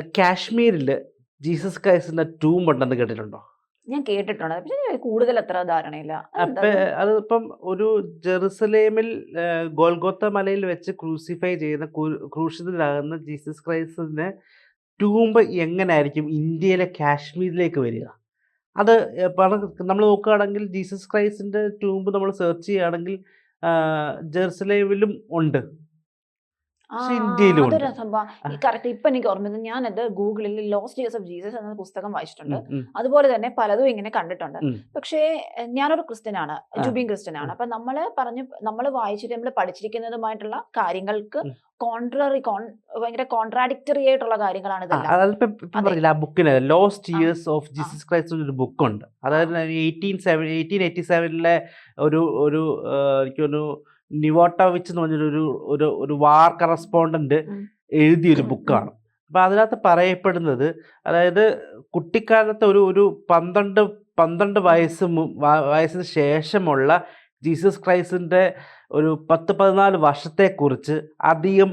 കാശ്മീരിൽ ജീസസ് ക്രൈസ്റ്റിന്റെ ടൂം ഉണ്ടെന്ന് കേട്ടിട്ടുണ്ടോ? ഞാൻ കേട്ടിട്ടുണ്ട്. പക്ഷെ കൂടുതൽ അത്ര ധാരണയില്ല. അപ്പൊ അതിപ്പം ഒരു ജെറുസലേമിൽ ഗോൽഗോത്ത മലയിൽ വെച്ച് ക്രൂസിഫൈ ചെയ്യുന്ന ക്രൂ- ക്രൂശിതനാകുന്ന ജീസസ് ക്രൈസ്റ്റിന്റെ ടൂമ്പ് എങ്ങനെയായിരിക്കും ഇന്ത്യയിലെ കാശ്മീരിലേക്ക് വരിക? അത് നമ്മൾ നോക്കുകയാണെങ്കിൽ ജീസസ് ക്രൈസ്റ്റിന്റെ ടൂമ്പ് നമ്മൾ സെർച്ച് ചെയ്യുകയാണെങ്കിൽ ജെറുസലേമിലും ഉണ്ട്. പക്ഷെ ഇന്ത്യയിലും ഉണ്ട്. സംഭവം കറക്റ്റ് ഇപ്പൊ എനിക്ക് ഓർമ്മ ഞാനത് ഗൂഗിളിൽ ലോസ്റ്റ് ഇയേഴ്സ് ഓഫ് ജീസസ് എന്ന പുസ്തകം വായിച്ചിട്ടുണ്ട്. അതുപോലെ തന്നെ പലതും ഇങ്ങനെ കണ്ടിട്ടുണ്ട്. പക്ഷേ ഞാനൊരു ക്രിസ്ത്യനാണ്. ജുബിൻ ക്രിസ്ത്യൻ ആണ് അപ്പൊ നമ്മൾ പറഞ്ഞു നമ്മൾ വായിച്ചിട്ട് നമ്മൾ പഠിച്ചിരിക്കുന്നതുമായിട്ടുള്ള കാര്യങ്ങൾക്ക്. കോൺട്രറി കോൺ ഭയങ്കര കോൺട്രാഡിക്ടറി ആയിട്ടുള്ള കാര്യങ്ങളാണ്. പറഞ്ഞില്ല ആ ബുക്കിന് lost years of Jesus Christ ഒരു ബുക്കുണ്ട് അതായത് എയ്റ്റീൻ സെവൻ എയ്റ്റീൻ എയ്റ്റി സെവനിലെ ഒരു ഒരു എനിക്കൊരു നിവോട്ടോവിച്ച് എന്ന് പറഞ്ഞൊരു ഒരു ഒരു വാർ കറസ്പോണ്ടന്റ്. എഴുതിയൊരു ബുക്കാണ് അപ്പൊ അതിനകത്ത് പറയപ്പെടുന്നത് അതായത് കുട്ടിക്കാലത്തെ ഒരു ഒരു പന്ത്രണ്ട് പന്ത്രണ്ട് വയസ്സ് വയസ്സിന് ശേഷമുള്ള ജീസസ് ക്രൈസ്റ്റിന്റെ ഒരു പത്ത് പതിനാല് വർഷത്തെക്കുറിച്ച് അധികം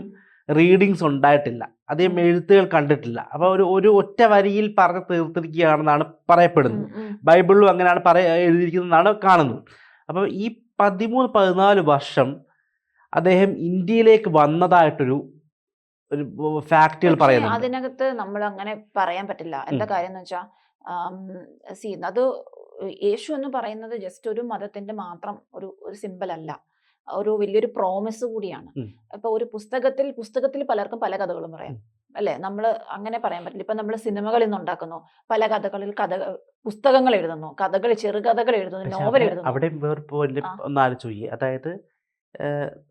റീഡിങ്സ് ഉണ്ടായിട്ടില്ല അധികം. എഴുത്തുകൾ കണ്ടിട്ടില്ല അപ്പോൾ ഒരു ഒരു ഒറ്റ വരിയിൽ പറഞ്ഞു തീർത്തിരിക്കുകയാണെന്നാണ് പറയപ്പെടുന്നത്. ബൈബിളിലും അങ്ങനെയാണ് പറയ എഴുതിയിരിക്കുന്നതെന്നാണ് കാണുന്നത് അപ്പോൾ ഈ പതിമൂന്ന് പതിനാല് വർഷം അദ്ദേഹം ഇന്ത്യയിലേക്ക് വന്നതായിട്ടൊരു ഒരു ഫാക്റ്റുകൾ പറയുന്നു അതിനകത്ത് നമ്മൾ അങ്ങനെ പറയാൻ പറ്റില്ല. എന്താ കാര്യം എന്ന് വെച്ചാൽ സി അത് യേശു എന്ന് പറയുന്നത് ജസ്റ്റ് ഒരു മതത്തിന്റെ മാത്രം ഒരു ഒരു സിമ്പിൾ അല്ല. ഒരു വലിയൊരു പ്രോമിസ് കൂടിയാണ്. അപ്പൊ ഒരു പുസ്തകത്തിൽ പുസ്തകത്തിൽ പലർക്കും പല കഥകളും പറയാം. അല്ലെ? നമ്മൾ അങ്ങനെ പറയാൻ പറ്റില്ല. ഇപ്പൊ നമ്മൾ സിനിമകളിൽ നിന്ന് ഉണ്ടാക്കുന്നു. പല കഥകളിൽ കഥ പുസ്തകങ്ങൾ എഴുതുന്നു. കഥകൾ ചെറുകഥകൾ എഴുതുന്നു നോവൽ എഴുതുന്നു. അവിടെ വേറെ ഒന്ന് ആലോചിച്ച് അതായത്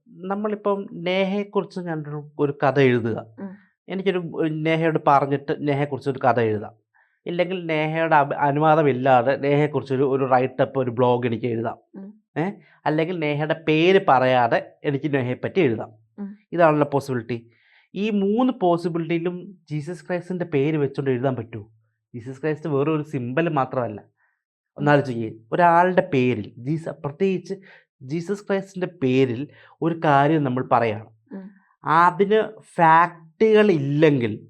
നമ്മളിപ്പം നേഹയെ കുറിച്ച് ഞാനൊരു ഒരു കഥ എഴുതുക. എനിക്കൊരു നേഹയോട് പറഞ്ഞിട്ട് നേഹയെക്കുറിച്ച് ഒരു കഥ എഴുതാം. ഇല്ലെങ്കിൽ നേഹയുടെ അനുവാദമില്ലാതെ നേഹയെ ഒരു ഒരു റൈറ്റപ്പ് ഒരു ബ്ലോഗ് എനിക്ക് എഴുതാം. ഏഹ് അല്ലെങ്കിൽ നേഹയുടെ പേര് പറയാതെ എനിക്ക് നേഹയെ പറ്റി എഴുതാം. ഇതാണല്ലോ പോസിബിലിറ്റി ഈ മൂന്ന് പോസിബിലിറ്റിയിലും ജീസസ് ക്രൈസ്റ്റിന്റെ പേര് വെച്ചുകൊണ്ട് എഴുതാൻ പറ്റുമോ ജീസസ് ക്രൈസ്റ്റ് വേറെ ഒരു സിമ്പൽ മാത്രമല്ല ഒന്നാലോചിക്കുക ഒരാളുടെ പേരിൽ ജീസ പ്രത്യേകിച്ച് ജീസസ് ക്രൈസ്റ്റിന്റെ പേരിൽ ഒരു കാര്യം നമ്മൾ പറയണം. അതിന് ഫാക്റ്റുകൾ ഇല്ലെങ്കിൽ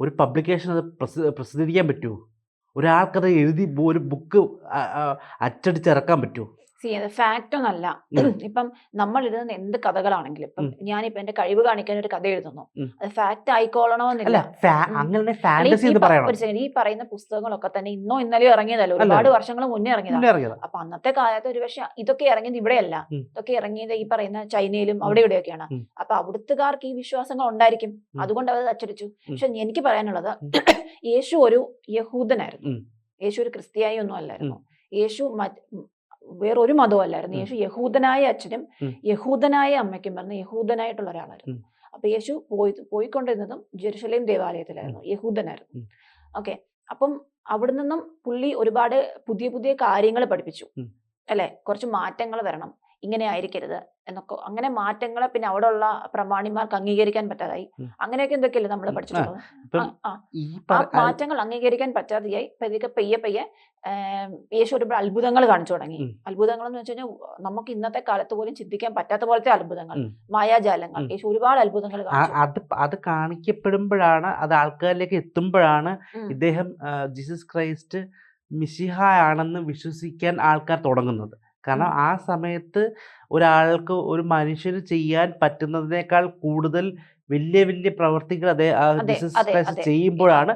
ഒരു പബ്ലിക്കേഷൻ അത് പ്രസി പ്രസിദ്ധീകരിക്കാൻ പറ്റുമോ ഒരാൾക്കത് എഴുതി ഒരു ബുക്ക് അച്ചടിച്ചിറക്കാൻ പറ്റുമോ സി അത് ഫാക്റ്റ് ഒന്നല്ല. ഇപ്പം നമ്മൾ എഴുതുന്ന എന്ത് കഥകളാണെങ്കിലും ഇപ്പം. ഞാനിപ്പോ എന്റെ കഴിവ് കാണിക്കാൻ ഒരു കഥ എഴുതുന്നു. അത് ഫാക്റ്റ് ആയിക്കോളണമെന്നില്ല ഈ- പറയുന്ന പുസ്തകങ്ങളൊക്കെ തന്നെ ഇന്നോ ഇന്നലെയോ ഇറങ്ങിയതല്ല? ഒരുപാട് വർഷങ്ങൾ മുന്നേ ഇറങ്ങിയതാണ് അപ്പൊ അന്നത്തെ കാലത്ത് ഒരുപക്ഷെ ഇതൊക്കെ ഇറങ്ങിയത് ഇവിടെയല്ല. ഇതൊക്കെ ഇറങ്ങിയത് ഈ പറയുന്ന ചൈനയിലും അവിടെ ഇവിടെയൊക്കെയാണ്. അപ്പൊ അവിടുത്തുകാർക്ക് ഈ വിശ്വാസങ്ങൾ ഉണ്ടായിരിക്കും. അതുകൊണ്ട് അവർ അച്ചടിച്ചു. പക്ഷെ എനിക്ക് പറയാനുള്ളത് യേശു ഒരു യഹൂദനായിരുന്നു. യേശു ഒരു ക്രിസ്ത്യായി ഒന്നും അല്ലായിരുന്നു യേശു വേറൊരു മതവും അല്ലായിരുന്നു ഉം. യേശു യഹൂദനായ അച്ഛനും യഹൂദനായ അമ്മയ്ക്കും പറഞ്ഞ യഹൂദനായിട്ടുള്ള ഒരാളായിരുന്നു. അപ്പൊ യേശു പോയി പോയിക്കൊണ്ടിരുന്നതും ജെറുസലേം ദേവാലയത്തിലായിരുന്നു. യഹൂദനായിരുന്നു. ഓക്കെ. അപ്പം അവിടെ നിന്നും പുള്ളി ഒരുപാട് പുതിയ പുതിയ കാര്യങ്ങൾ പഠിപ്പിച്ചു. അല്ലെ? കുറച്ച് മാറ്റങ്ങൾ വരണം. ഇങ്ങനെ ആയിരിക്കരുത് എന്നൊക്കെ. അങ്ങനെ മാറ്റങ്ങളെ പിന്നെ അവിടെ ഉള്ള പ്രമാണിമാർക്ക് അംഗീകരിക്കാൻ പറ്റാതായി. അങ്ങനെയൊക്കെ എന്തൊക്കെയല്ലേ നമ്മൾ പഠിച്ചിട്ടുള്ളത്? ആ, മാറ്റങ്ങൾ അംഗീകരിക്കാൻ പറ്റാതെയായി. പതുക്കെ പയ്യെ പയ്യെ യേശു ഒരുപാട് അത്ഭുതങ്ങൾ കാണിച്ചു തുടങ്ങി. അത്ഭുതങ്ങൾ എന്ന് വെച്ച് കഴിഞ്ഞാൽ നമുക്ക് ഇന്നത്തെ കാലത്ത് പോലും ചിന്തിക്കാൻ പറ്റാത്ത പോലത്തെ അത്ഭുതങ്ങൾ മായാജാലങ്ങൾ യേശു ഒരുപാട് അത്ഭുതങ്ങൾ അത് അത് കാണിക്കപ്പെടുമ്പോഴാണ് അത് ആൾക്കാരിലേക്ക് എത്തുമ്പോഴാണ്. ഇദ്ദേഹം ജീസസ് ക്രൈസ്റ്റ് മിശിഹ ആണെന്ന് വിശ്വസിക്കാൻ ആൾക്കാർ തുടങ്ങുന്നത്. കാരണം. ആ സമയത്ത് ഒരാൾക്ക് ഒരു മനുഷ്യന് ചെയ്യാൻ പറ്റുന്നതിനേക്കാൾ കൂടുതൽ വലിയ വലിയ പ്രവർത്തികൾ അതേ. ചെയ്യുമ്പോഴാണ്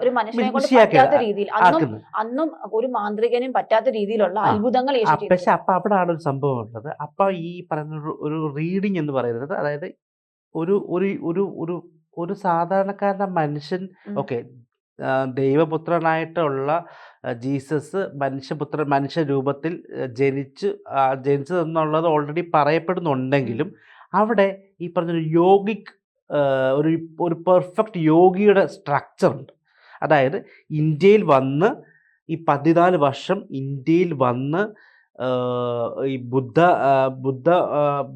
അന്നും ഒരു മാന്ത്രികനും പറ്റാത്ത രീതിയിലുള്ള. അത്ഭുതങ്ങൾ പക്ഷെ അപ്പൊ അവിടെയാണ് ഒരു സംഭവം ഉള്ളത് അപ്പൊ ഈ പറയുന്ന ഒരു- റീഡിങ് എന്ന് പറയുന്നത് അതായത് ഒരു ഒരു ഒരു ഒരു സാധാരണക്കാരന്റെ മനുഷ്യൻ ഓക്കെ ദൈവപുത്രനായിട്ടുള്ള ജീസസ് മനുഷ്യപുത്രൻ മനുഷ്യ രൂപത്തിൽ ആ, ജനിച്ച് ജനിച്ചതെന്നുള്ളത് ഓൾറെഡി പറയപ്പെടുന്നുണ്ടെങ്കിലും അവിടെ ഈ പറഞ്ഞൊരു യോഗിക് ഒരു ഒരു പെർഫെക്റ്റ് യോഗിയുടെ സ്ട്രക്ചർ ഉണ്ട്. അതായത് ഇന്ത്യയിൽ വന്ന് ഈ പതിനാല് വർഷം ഇന്ത്യയിൽ വന്ന് ഈ ബുദ്ധ ബുദ്ധ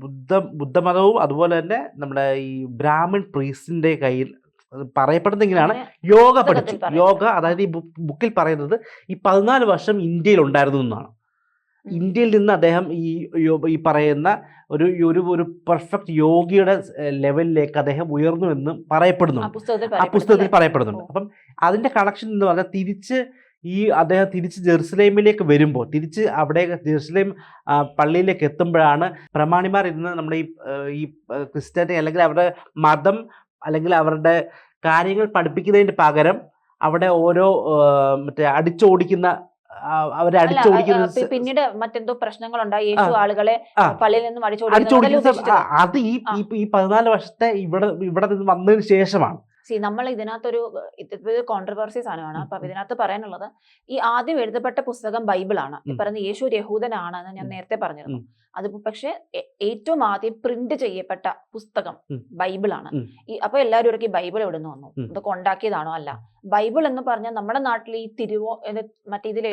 ബുദ്ധ ബുദ്ധമതവും അതുപോലെ തന്നെ നമ്മുടെ ഈ ബ്രാഹ്മിൺ പ്രീസിന്റെ കയ്യിൽ അങ്ങനെ യോഗ പഠിച്ചു യോഗ അതായത് ഈ ബുക്കിൽ പറയുന്നത് ഈ പതിനാല് വർഷം ഇന്ത്യയിൽ ഉണ്ടായിരുന്നു എന്നാണ്. ഇന്ത്യയിൽ നിന്ന് അദ്ദേഹം ഈ ഈ പറയുന്ന ഒരു ഒരു ഒരു പെർഫെക്റ്റ് യോഗിയുടെ ലെവലിലേക്ക് അദ്ദേഹം ഉയർന്നു എന്ന് പറയപ്പെടുന്നുണ്ട്. ആ പുസ്തകത്തിൽ പറയപ്പെടുന്നു പറയപ്പെടുന്നുണ്ട് അപ്പം അതിന്റെ കണക്ഷൻ എന്ന് പറഞ്ഞാൽ തിരിച്ച് ഈ അദ്ദേഹം തിരിച്ച് ജെറുസലേമിലേക്ക് വരുമ്പോൾ തിരിച്ച് അവിടെ ജെറുസലേം പള്ളിയിലേക്ക് എത്തുമ്പോഴാണ് പ്രമാണിമാർ ഇന്ന് നമ്മുടെ ഈ ഈ ക്രിസ്ത്യാനി അല്ലെങ്കിൽ അവരുടെ മതം അല്ലെങ്കിൽ അവരുടെ കാര്യങ്ങൾ പഠിപ്പിക്കുന്നതിന് പകരം അവിടെ ഓരോ മറ്റേ അടിച്ചോടിക്കുന്ന അവരെ അടിച്ചോടിക്കുന്ന പിന്നീട് മറ്റെന്തോ പ്രശ്നങ്ങളുണ്ടായി യേശു ആളുകളെ. പള്ളിയിൽ നിന്നും അടിച്ചോടിക്കുന്ന അത് ഈ- ഈ പതിനാല് വർഷത്തെ ഇവിടെ ഇവിടെ നിന്ന് വന്നതിന് ശേഷമാണ്. സി നമ്മൾ ഇതിനകത്തൊരു ഇത് കോൺട്രവേഴ്സി സാധനമാണ് അപ്പൊ. ഇതിനകത്ത് പറയാനുള്ളത് ഈ ആദ്യം എഴുതപ്പെട്ട പുസ്തകം ബൈബിളാണ് ഈ ഉം. പറയുന്ന യേശു രഹൂദനാണ് യഹൂദനാണെന്ന് ഞാൻ നേരത്തെ പറഞ്ഞിരുന്നു അത് പക്ഷേ ഏറ്റവും ആദ്യം പ്രിന്റ് ചെയ്യപ്പെട്ട പുസ്തകം. ബൈബിളാണ്. ഈ അപ്പൊ എല്ലാവരും ഇടയ്ക്ക് ബൈബിൾ എവിടെ നിന്ന് വന്നു. ഇതൊക്കെ ഉണ്ടാക്കിയതാണോ അല്ല ബൈബിൾ എന്ന് പറഞ്ഞാൽ നമ്മുടെ നാട്ടിൽ ഈ തിരുവോ മറ്റേ ഇതിൽ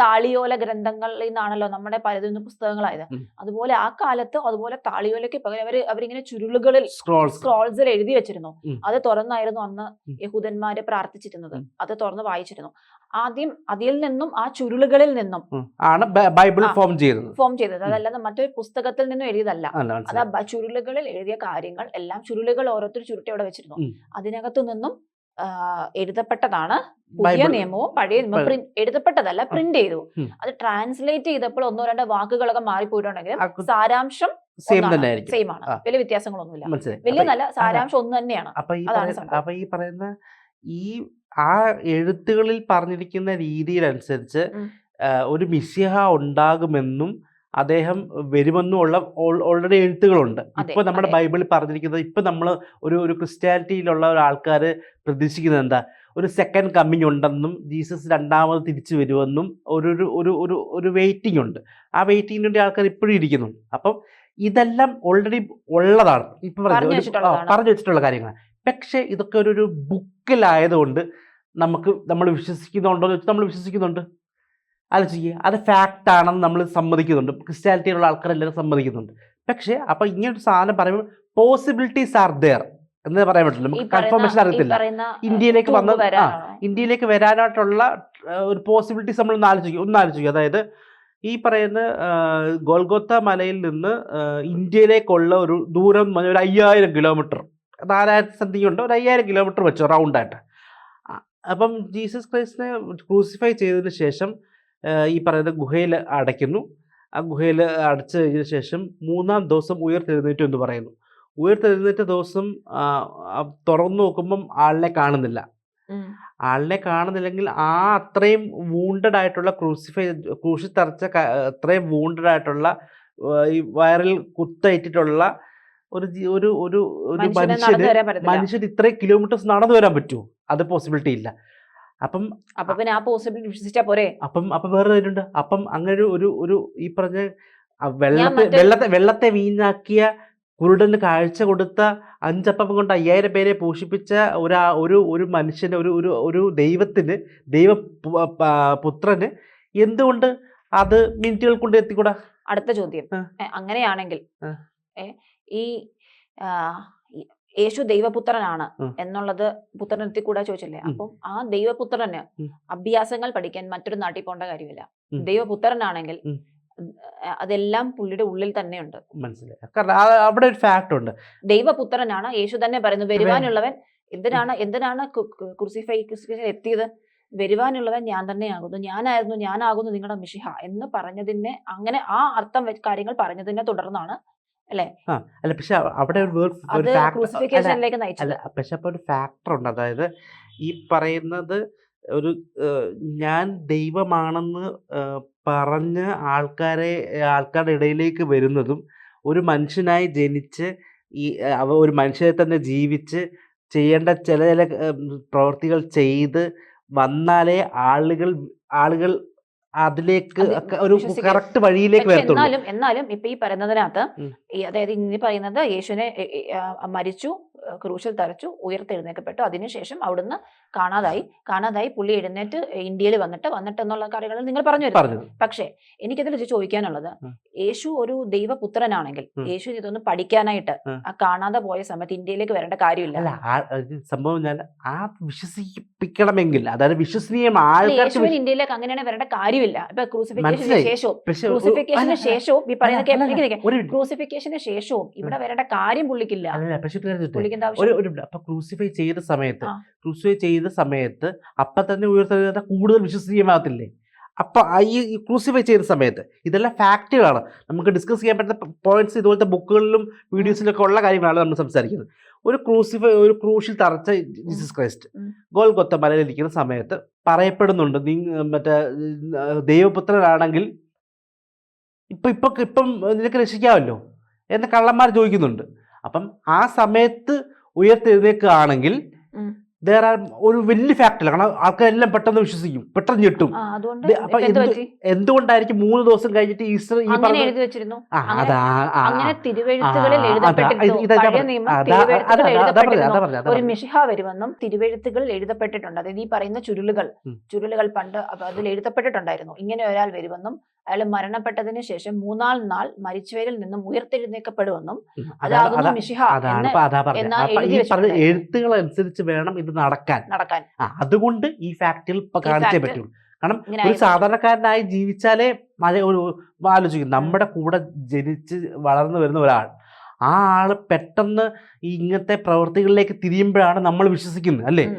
താളിയോല. ഗ്രന്ഥങ്ങളിൽ നിന്നാണല്ലോ നമ്മുടെ പലതും പുസ്തകങ്ങളായത്. അതുപോലെ ആ കാലത്ത് അതുപോലെ താളിയോലയ്ക്ക് പകരം അവർ അവരിങ്ങനെ ചുരുളുകളിൽ സ്ക്രോൾസ് സ്ക്രോൾസിൽ എഴുതി വെച്ചിരുന്നു. അത് തുറന്നായിരുന്നു അന്ന്. യഹൂദന്മാര് പ്രാർത്ഥിച്ചിരുന്നത്. അത് തുറന്ന് വായിച്ചിരുന്നു. ആദ്യം അതിൽ നിന്നും ആ ചുരുളുകളിൽ നിന്നും ആണ് ബൈബിൾ ഫോം ചെയ്തത്. ഫോം ചെയ്തത്. അതല്ലാതെ മറ്റൊരു പുസ്തകത്തിൽ നിന്നും എഴുതിയതല്ല. അത് ചുരുളുകളിൽ എഴുതിയ കാര്യങ്ങൾ എല്ലാം ചുരുളുകൾ ഓരോരുത്തർ ചുരുട്ടി അവിടെ വെച്ചിരുന്നു. അതിനകത്തു നിന്നും എഴുതപ്പെട്ടതാണ്. പുതിയ നിയമവും പഴയ നിയമവും എഴുതപ്പെട്ടതല്ല പ്രിന്റ് ചെയ്തു. അത് ട്രാൻസ്ലേറ്റ് ചെയ്തപ്പോൾ ഒന്നോ രണ്ടോ വാക്കുകളൊക്കെ മാറിപ്പോയിട്ടുണ്ടെങ്കിലും സാരാംശം സെയിം ആണ്. വലിയ വ്യത്യാസങ്ങളൊന്നുമില്ല. വലിയ നല്ല സാരാംശം ഒന്ന് തന്നെയാണ്. അപ്പൊ ഈ പറയുന്ന ഈ ആ എഴുത്തുകളിൽ പറഞ്ഞിരിക്കുന്ന രീതിയിലനുസരിച്ച്. ഒരു മിശിഹ ഉണ്ടാകുമെന്നും അദ്ദേഹം വരുമെന്നുള്ള ഓൾറെഡി എഴുത്തുകളുണ്ട്. ഇപ്പൊ നമ്മുടെ. ബൈബിളിൽ പറഞ്ഞിരിക്കുന്നത് ഇപ്പൊ നമ്മൾ ഒരു ഒരു ക്രിസ്ത്യാനിറ്റിയിലുള്ള ഒരാൾക്കാർ പ്രതീക്ഷിക്കുന്നത് എന്താ? ഒരു സെക്കൻഡ് കമ്മിങ് ഉണ്ടെന്നും ജീസസ് രണ്ടാമത് തിരിച്ചു വരുമെന്നും ഒരു ഒരു ഒരു ഒരു ഒരു വെയിറ്റിംഗ് ഉണ്ട്. ആ വെയിറ്റിംഗിന് വേണ്ടി ആൾക്കാർ ഇപ്പോഴും ഇരിക്കുന്നുണ്ട് അപ്പം ഇതെല്ലാം ഓൾറെഡി ഉള്ളതാണ്. ഇപ്പൊ പറഞ്ഞു വെച്ചിട്ടുള്ള കാര്യങ്ങളാണ്. പക്ഷേ ഇതൊക്കെ ഒരു ഒരു ബുക്കിലായതുകൊണ്ട് നമുക്ക് നമ്മൾ വിശ്വസിക്കുന്നുണ്ടോ എന്ന് വെച്ചാൽ നമ്മൾ വിശ്വസിക്കുന്നുണ്ട്. ആലോചിക്കുക അത് ഫാക്റ്റ് ആണെന്ന് നമ്മൾ സമ്മതിക്കുന്നുണ്ട്. ക്രിസ്ത്യാനിറ്റിയിലുള്ള ആൾക്കാരെല്ലാവരും സമ്മതിക്കുന്നുണ്ട്. പക്ഷേ അപ്പോൾ ഇങ്ങനെ ഒരു സാധനം പറയുമ്പോൾ പോസിബിലിറ്റീസ് ആർ ദെയർ എന്ന് പറയാൻ പറ്റില്ല നമുക്ക് കൺഫർമേഷൻ അറിയത്തില്ല. ഇന്ത്യയിലേക്ക് വന്ന- ആ, ഇന്ത്യയിലേക്ക് വരാനായിട്ടുള്ള ഒരു പോസിബിലിറ്റീസ് നമ്മൾ ഒന്ന് ആലോചിക്കും ഒന്ന് ആലോചിക്കും അതായത് ഈ പറയുന്ന ഗോൾഗോത്ത ഗോൽഗോത്ത മലയിൽ നിന്ന് ഇന്ത്യയിലേക്കുള്ള ഒരു ദൂരം ഒരു അയ്യായിരം കിലോമീറ്റർ നാലായിരത്തി സംതിങ് ഉണ്ട്. ഒരു അയ്യായിരം കിലോമീറ്റർ വെച്ചു റൗണ്ടായിട്ട് അപ്പം ജീസസ് ക്രൈസ്റ്റിനെ ക്രൂസിഫൈ ചെയ്തതിന് ശേഷം ഈ പറയുന്ന ഗുഹയിൽ അടയ്ക്കുന്നു. ആ ഗുഹയിൽ അടച്ചു കഴിഞ്ഞ ശേഷം മൂന്നാം ദിവസം ഉയർത്തെഴുന്നേറ്റു എന്ന് പറയുന്നു. ഉയർത്തെഴുന്നേറ്റ ദിവസം തുറന്നു നോക്കുമ്പം ആളിനെ കാണുന്നില്ല. ആളിനെ കാണുന്നില്ലെങ്കിൽ ആ അത്രയും വൂണ്ടഡ് ആയിട്ടുള്ള ക്രൂസിഫൈ ക്രൂശി തറച്ച അത്രയും വൂണ്ടഡ് ആയിട്ടുള്ള ഈ വയറിൽ കുത്തയറ്റിട്ടുള്ള ഒരു ഒരു ഒരു ഒരു മനുഷ്യനെ മനുഷ്യന് മനുഷ്യൻ ഇത്രയും കിലോമീറ്റേഴ്സ് നടന്നു വരാൻ പറ്റുമോ? അത് പോസിബിലിറ്റി ഇല്ല. അപ്പം അപ്പൊ പിന്നെ ആ പോസിബിലിറ്റി വിശ്വസിച്ചാ പോരെ? അപ്പം അപ്പൊ വേറെ ഇതുണ്ട്. അപ്പം അങ്ങനെ ഒരു ഒരു ഒരു ഈ പറഞ്ഞ വെള്ളത്തെ വെള്ളത്തെ വെള്ളത്തെ വീഞ്ഞാക്കിയ കുരുടന് കാഴ്ച കൊടുത്ത അഞ്ചപ്പം കൊണ്ട് അയ്യായിരം പേരെ പോഷിപ്പിച്ച ഒരാ ഒരു ഒരു മനുഷ്യന് ഒരു ഒരു ഒരു ദൈവത്തിന് ദൈവ പുത്രന് എന്തുകൊണ്ട് അത് മിനിറ്റുകൾ കൊണ്ട് എത്തിക്കൂടാ? അടുത്ത ചോദ്യം. അങ്ങനെയാണെങ്കിൽ ഈ യേശു ദൈവപുത്രനാണ് എന്നുള്ളത് പുത്രനത്തിൽ കൂടെ ചോദിച്ചില്ലേ. അപ്പം ആ ദൈവപുത്രന് അഭ്യാസങ്ങൾ പഠിക്കാൻ മറ്റൊരു നാട്ടിൽ പോകേണ്ട കാര്യമില്ല. ദൈവപുത്രനാണെങ്കിൽ അതെല്ലാം പുള്ളിയുടെ ഉള്ളിൽ തന്നെയുണ്ട്. മനസ്സിലായി. കാരണം അവിടെ ഒരു ഫാക്റ്റ് ഉണ്ട്. ദൈവപുത്രനാണ് യേശു തന്നെ പറയുന്നു വരുവാനുള്ളവൻ എന്തിനാണ് എന്തിനാണ് ക്രൂസിഫൈ എത്തിയത്? വരുവാനുള്ളവൻ ഞാൻ തന്നെയാകുന്നു. ഞാനായിരുന്നു ഞാനാകുന്നു നിങ്ങളുടെ മിഷിഹ എന്ന് പറഞ്ഞതിനെ അങ്ങനെ ആ അർത്ഥം കാര്യങ്ങൾ പറഞ്ഞതിനെ തുടർന്നാണ് അല്ല? പക്ഷെ അവിടെ ഒരു അല്ല പക്ഷെ അപ്പൊ ഒരു ഫാക്ടർ ഉണ്ട്. അതായത് ഈ പറയുന്നത് ഒരു ഞാൻ ദൈവമാണെന്ന് പറഞ്ഞ് ആൾക്കാരെ ആൾക്കാരുടെ ഇടയിലേക്ക് വരുന്നതും ഒരു മനുഷ്യനായി ജനിച്ച് ഈ അവ ഒരു മനുഷ്യനെ തന്നെ ജീവിച്ച് ചെയ്യേണ്ട ചില ചില പ്രവൃത്തികൾ ചെയ്ത് വന്നാലേ ആളുകൾ ആളുകൾ അതിലേക്ക് ഒരു. കറക്റ്റ് വഴിയിലേക്ക് എന്നാലും എന്നാലും ഇപ്പൊ ഈ പറയുന്നതിനകത്ത്. അതായത് ഇനി പറയുന്നത് യേശുവിനെ മരിച്ചു ക്രൂശിൽ തറച്ചു ഉയർത്തെഴുന്നേക്കപ്പെട്ടു. അതിനുശേഷം അവിടുന്ന് കാണാതായി. കാണാതായി പുള്ളി എഴുന്നേറ്റ് ഇന്ത്യയിൽ വന്നിട്ട് വന്നിട്ട് എന്നുള്ള കാര്യങ്ങൾ നിങ്ങൾ പറഞ്ഞു തരും പക്ഷെ എനിക്കതിൽ ചോദിക്കാനുള്ളത് യേശു ഒരു ദൈവപുത്രനാണെങ്കിൽ യേശു ഇതൊന്ന് പഠിക്കാനായിട്ട് ആ. കാണാതെ പോയ സമയത്ത് ഇന്ത്യയിലേക്ക് വരേണ്ട കാര്യമില്ല. സംഭവം ഞാൻ ആ വിശ്വസിപ്പിക്കണമെങ്കിൽ അതായത് വിശ്വസനീയമാണ് ഇന്ത്യയിലേക്ക് അങ്ങനെയാണ് വരേണ്ട കാര്യമില്ല. ഇപ്പൊ ക്രൂസിഫിക്കേഷന്. ശേഷവും ക്രൂസിഫിക്കേഷന് ശേഷവും ഈ പറയുന്ന. ക്രൂസിഫിക്കേഷന് ശേഷവും ഇവിടെ വരേണ്ട കാര്യം പുള്ളിക്കില്ല. പക്ഷെ ഒരു പേടിക്കേണ്ട ആവശ്യം അപ്പൊ ക്രൂസിഫൈ ചെയ്ത സമയത്ത്. ക്രൂസിഫൈ ചെയ്ത സമയത്ത് അപ്പൊ തന്നെ ഉയർത്തുന്ന കൂടുതൽ വിശ്വസനീയമാകത്തില്ലേ അപ്പൊ ഈ ക്രൂസിഫൈ ചെയ്ത സമയത്ത് ഇതെല്ലാം ഫാക്റ്റുകളാണ് നമുക്ക് ഡിസ്കസ് ചെയ്യാൻ പറ്റുന്ന പോയിന്റ്സ് ഇതുപോലത്തെ ബുക്കുകളിലും വീഡിയോസിലൊക്കെ ഉള്ള കാര്യങ്ങളാണ് നമ്മൾ സംസാരിക്കുന്നത്. ഒരു ക്രൂസിഫൈ ഒരു ക്രൂഷിൽ തറച്ച ജീസസ് ക്രൈസ്റ്റ്. ഗോൽ കൊത്ത മലയിലിരിക്കുന്ന സമയത്ത് പറയപ്പെടുന്നുണ്ട് നീ മറ്റേ ദൈവപുത്രനാണെങ്കിൽ ഇപ്പൊ ഇപ്പൊ ഇപ്പം നിനക്ക് രക്ഷിക്കാമല്ലോ എന്ന് കള്ളന്മാർ ചോദിക്കുന്നുണ്ട്. അപ്പം ആ സമയത്ത് ഉയർത്തെഴുന്നേക്കുകയാണെങ്കിൽ. വേറെ ഒരു വലിയ ഫാക്ടല്ല കാരണം ആൾക്കാരെല്ലാം പെട്ടെന്ന് വിശ്വസിക്കും. പെട്ടെന്ന് ഞെട്ടും. ദേ, അപ്പൊ എന്തുകൊണ്ടായിരിക്കും മൂന്ന് ദിവസം കഴിഞ്ഞിട്ട് ഈസ്റ്റർ ഈ ഒരു. മിഷിഹ വരുമെന്നും തിരുവെഴുത്തുകളിൽ എഴുതപ്പെട്ടിട്ടുണ്ട്. അതായത് ഈ പറയുന്ന ചുരുളുകൾ. ചുരുളുകൾ പണ്ട് അതിൽ എഴുതപ്പെട്ടിട്ടുണ്ടായിരുന്നു. ഇങ്ങനെ ഒരാൾ വരുമെന്നും അയാൾ മരണപ്പെട്ടതിന് ശേഷം മൂന്നാം നാൾ മരിച്ചവരിൽ നിന്നും ഉയർത്തെഴുന്നേക്കപ്പെടുമെന്നും അതാകുന്നു മിഷിഹ. എഴുത്തുകൾ അനുസരിച്ച് വേണം ഇത് നടക്കാൻ. നടക്കാൻ. അതുകൊണ്ട് ഈ ഫാക്ടിൽ ഇപ്പൊ കാണിച്ചേ പറ്റുള്ളൂ കാരണം ഒരു സാധാരണക്കാരനായി ജീവിച്ചാലേ ആലോചിക്കും. നമ്മുടെ കൂടെ ജനിച്ച് വളർന്നു വരുന്ന ഒരാൾ. ആ ആൾ പെട്ടെന്ന് ഈ ഇങ്ങനത്തെ പ്രവൃത്തികളിലേക്ക് തിരിയുമ്പോഴാണ് നമ്മൾ വിശ്വസിക്കുന്നത് അല്ലേ.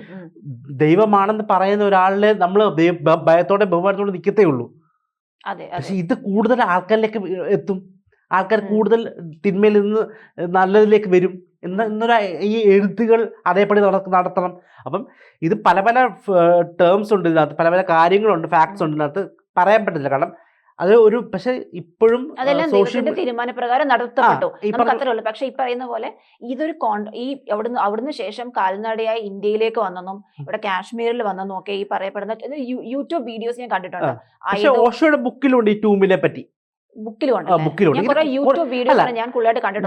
ദൈവമാണെന്ന് പറയുന്ന ഒരാളിനെ നമ്മൾ ഭയത്തോടെ ബഹുമാനത്തോടെ നിൽക്കത്തേ ഉള്ളൂ. പക്ഷെ ഇത് കൂടുതൽ ആൾക്കാരിലേക്ക് എത്തും. ആൾക്കാർ കൂടുതൽ തിന്മയിൽ നിന്ന് നല്ലതിലേക്ക് വരും എന്ന എന്നൊരു ഈ എഴുത്തുകൾ അതേപടി നട- നടത്തണം. അപ്പം ഇത് പല പല ടേംസ് ഉണ്ട് ഇതിനകത്ത്. പല പല കാര്യങ്ങളുണ്ട് ഫാക്ട്സ് ഉണ്ട് ഇതിനകത്ത്. പറയാൻ പറ്റില്ല കാരണം അത് ഒരു പക്ഷെ ഇപ്പോഴും അതെല്ലാം തീരുമാനപ്രകാരം നടത്തപ്പെട്ടു. അത്രയുള്ളൂ ഈ നമുക്ക് പറഞ്ഞ- അത്രേ ഉള്ളൂ. പക്ഷെ ഈ പറയുന്ന പോലെ ഇതൊരു കോൺ ഈ അവിടുന്ന് അവിടുന്ന് ശേഷം കാൽനടയായി ഇന്ത്യയിലേക്ക് വന്നെന്നും ഇവിടെ കാശ്മീരിൽ വന്നെന്നും ഒക്കെ ഈ പറയപ്പെടുന്ന യൂട്യൂബ് വീഡിയോസ് ഞാൻ കണ്ടിട്ടുണ്ട്. പക്ഷെ ഓഷോയുടെ ബുക്കിലുണ്ട് ഈ ടൂമിനെ പറ്റി.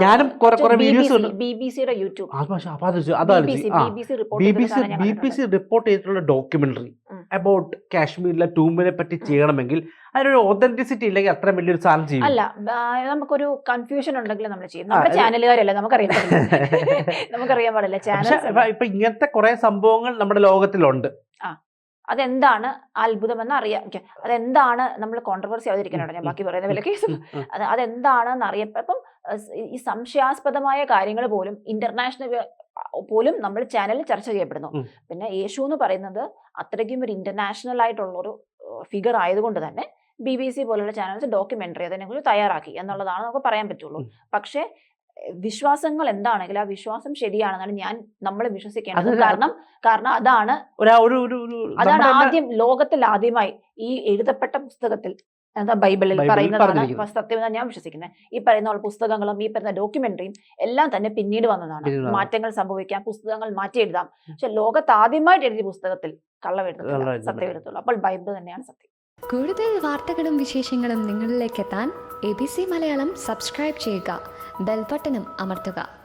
ഞാനും റിപ്പോർട്ട് ചെയ്തിട്ടുള്ള ഡോക്യുമെന്ററി. അബൌട്ട് കാശ്മീരിലെ ടൂമിനെ പറ്റി ചെയ്യണമെങ്കിൽ അതിനൊരു ഒതന്റിസിറ്റി ഇല്ലെങ്കിൽ അത്ര വലിയൊരു സാധനം ചെയ്യും. അല്ല നമുക്കൊരു കൺഫ്യൂഷൻ ഉണ്ടെങ്കിൽ നമ്മൾ ചെയ്യും. നമ്മുടെ ചാനലുകാരല്ലേ ചാനലുകാരല്ല നമുക്കറിയാൻ പാടില്ല. നമുക്കറിയാൻ പാടില്ല പക്ഷെ ചാനൽസ് ഇപ്പൊ- ഇങ്ങനത്തെ കുറെ സംഭവങ്ങൾ നമ്മുടെ ലോകത്തിലുണ്ട്. അതെന്താണ് അത്ഭുതമെന്ന് അറിയാം. അതെന്താണ് നമ്മൾ കോൺട്രവേഴ്സി അവതരിക്കാനാണ് ഞാൻ. ബാക്കി പറയുന്ന വില കേസ്. അതെന്താണെന്ന് അറിയപ്പം ഈ സംശയാസ്പദമായ കാര്യങ്ങൾ പോലും ഇന്റർനാഷണൽ പോലും നമ്മൾ ചാനലിൽ ചർച്ച ചെയ്യപ്പെടുന്നു. പിന്നെ യേശു എന്ന് പറയുന്നത് അത്രയ്ക്കും ഒരു ഇന്റർനാഷണൽ ആയിട്ടുള്ള ഒരു ഫിഗർ ആയതുകൊണ്ട് തന്നെ ബി ബി സി പോലുള്ള ചാനൽസ് ഡോക്യുമെന്ററി അതിനെക്കുറിച്ച് തയ്യാറാക്കി എന്നുള്ളതാണ് നമുക്ക് പറയാൻ പറ്റുള്ളൂ. പക്ഷേ വിശ്വാസങ്ങൾ എന്താണെങ്കിലും ആ വിശ്വാസം ശരിയാണെന്നാണ് ഞാൻ നമ്മൾ വിശ്വസിക്കേണ്ടത്. കാരണം കാരണം അതാണ് അതാണ് ആദ്യം ലോകത്തിൽ ആദ്യമായി ഈ എഴുതപ്പെട്ട പുസ്തകത്തിൽ എന്താ ബൈബിളിൽ പറയുന്നതാണ് എന്നാണ് ഞാൻ വിശ്വസിക്കുന്നത്. ഈ പറയുന്ന പുസ്തകങ്ങളും ഈ പറയുന്ന ഡോക്യുമെന്ററിയും എല്ലാം തന്നെ പിന്നീട് വന്നതാണ്. മാറ്റങ്ങൾ സംഭവിക്കാം പുസ്തകങ്ങൾ മാറ്റി എഴുതാം. പക്ഷെ ലോകത്ത് ആദ്യമായിട്ട് എഴുതിയ പുസ്തകത്തിൽ കള്ളമെഴുതത്തില്ല. സത്യം എഴുതുള്ളൂ അപ്പോൾ ബൈബിൾ തന്നെയാണ് സത്യം. കൂടുതൽ വാർത്തകളും വിശേഷങ്ങളും നിങ്ങളിലേക്ക് എത്താൻ A B C Malayalam subscribe ചെയ്യുക. ബെൽബട്ടനും അമർത്തുക.